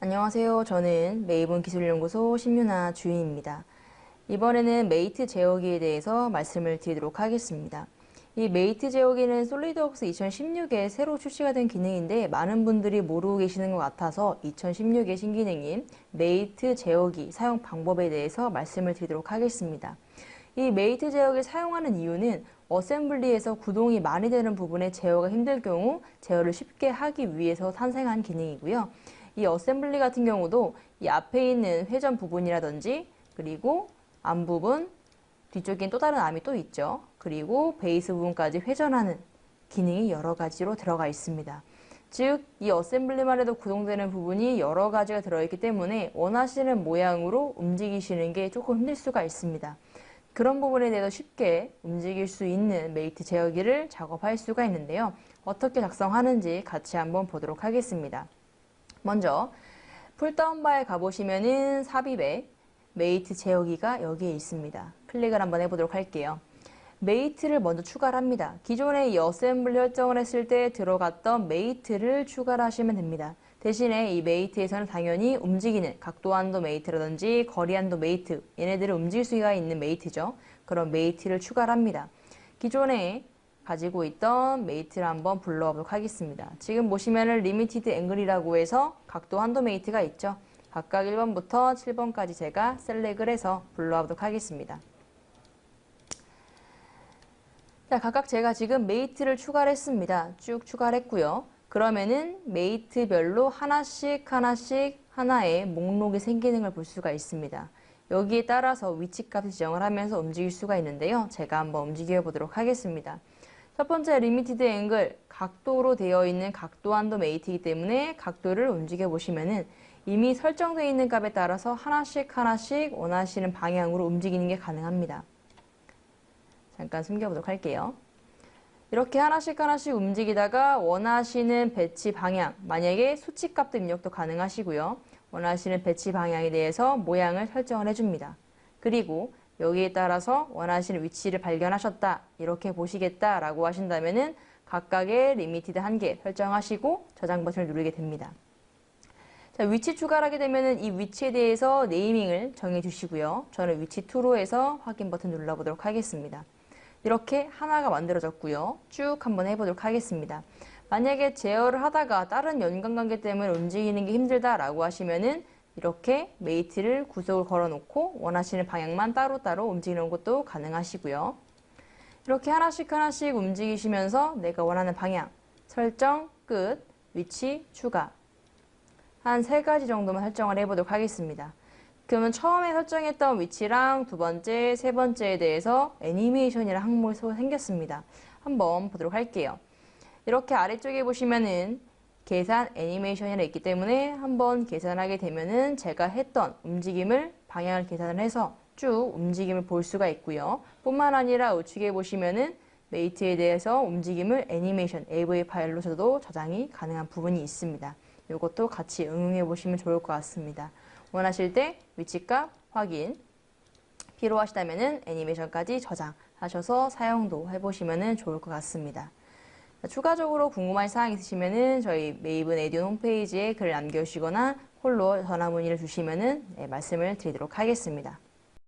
안녕하세요. 저는 메이븐 기술연구소 신윤아 주인입니다. 이번에는 메이트 제어기에 대해서 말씀을 드리도록 하겠습니다. 이 메이트 제어기는 솔리드웍스 2016에 새로 출시가 된 기능인데 많은 분들이 모르고 계시는 것 같아서 2016의 신기능인 메이트 제어기 사용 방법에 대해서 말씀을 드리도록 하겠습니다. 이 메이트 제어기를 사용하는 이유는 어셈블리에서 구동이 많이 되는 부분에 제어가 힘들 경우 제어를 쉽게 하기 위해서 탄생한 기능이고요. 이 어셈블리 같은 경우도 이 앞에 있는 회전 부분이라든지 그리고 앞부분 뒤쪽엔 또 다른 암이 또 있죠. 그리고 베이스 부분까지 회전하는 기능이 여러 가지로 들어가 있습니다. 즉, 이 어셈블리만 해도 구동되는 부분이 여러 가지가 들어있기 때문에 원하시는 모양으로 움직이시는 게 조금 힘들 수가 있습니다. 그런 부분에 대해서 쉽게 움직일 수 있는 메이트 제어기를 작업할 수가 있는데요. 어떻게 작성하는지 같이 한번 보도록 하겠습니다. 먼저 풀다운바에 가보시면은 삽입에 메이트 제어기가 여기에 있습니다. 클릭을 한번 해보도록 할게요. 메이트를 먼저 추가를 합니다. 기존에 이 어셈블리 설정을 했을 때 들어갔던 메이트를 추가를 하시면 됩니다. 대신에 이 메이트에서는 당연히 움직이는 각도한도 메이트라든지 거리한도 메이트 얘네들을 움직일 수가 있는 메이트죠. 그런 메이트를 추가를 합니다. 기존에 가지고 있던 메이트를 한번 불러보도록 하겠습니다. 지금 보시면은 리미티드 앵글이라고 해서 각도 한도 메이트가 있죠. 각각 1번부터 7번까지 제가 셀렉을 해서 불러보도록 하겠습니다. 자, 각각 제가 지금 메이트를 추가를 했습니다. 쭉 추가를 했고요. 그러면은 메이트별로 하나씩 하나씩 하나의 목록이 생기는 걸 볼 수가 있습니다. 여기에 따라서 위치값을 지정을 하면서 움직일 수가 있는데요. 제가 한번 움직여 보도록 하겠습니다. 첫 번째 리미티드 앵글 각도로 되어 있는 각도 한도 메이트이기 때문에 각도를 움직여 보시면은 이미 설정되어 있는 값에 따라서 하나씩 하나씩 원하시는 방향으로 움직이는 게 가능합니다. 잠깐 숨겨보도록 할게요. 이렇게 하나씩 하나씩 움직이다가 원하시는 배치 방향, 만약에 수치값도 입력도 가능하시고요. 원하시는 배치 방향에 대해서 모양을 설정을 해줍니다. 그리고 여기에 따라서 원하시는 위치를 발견하셨다, 이렇게 보시겠다라고 하신다면은 각각의 리미티드 한개 설정하시고 저장 버튼을 누르게 됩니다. 자, 위치 추가를 하게 되면은 이 위치에 대해서 네이밍을 정해 주시고요. 저는 위치 2로 해서 확인 버튼 눌러보도록 하겠습니다. 이렇게 하나가 만들어졌고요. 쭉 한번 해보도록 하겠습니다. 만약에 제어를 하다가 다른 연관관계 때문에 움직이는 게 힘들다라고 하시면은 이렇게 메이트를 구석을 걸어놓고 원하시는 방향만 따로따로 움직이는 것도 가능하시고요. 이렇게 하나씩 하나씩 움직이시면서 내가 원하는 방향, 설정, 끝, 위치, 추가 한 세 가지 정도만 설정을 해보도록 하겠습니다. 그러면 처음에 설정했던 위치랑 두 번째, 세 번째에 대해서 애니메이션이라는 항목이 생겼습니다. 한번 보도록 할게요. 이렇게 아래쪽에 보시면은 계산 애니메이션이라 있기 때문에 한번 계산하게 되면은 제가 했던 움직임을 방향을 계산을 해서 쭉 움직임을 볼 수가 있고요. 뿐만 아니라 우측에 보시면은 메이트에 대해서 움직임을 애니메이션 AV 파일로서도 저장이 가능한 부분이 있습니다. 이것도 같이 응용해 보시면 좋을 것 같습니다. 원하실 때 위치값 확인, 필요하시다면 애니메이션까지 저장하셔서 사용도 해보시면 좋을 것 같습니다. 추가적으로 궁금한 사항 있으시면 저희 메이븐 에듀 홈페이지에 글을 남겨주시거나 홀로 전화 문의를 주시면 네, 말씀을 드리도록 하겠습니다.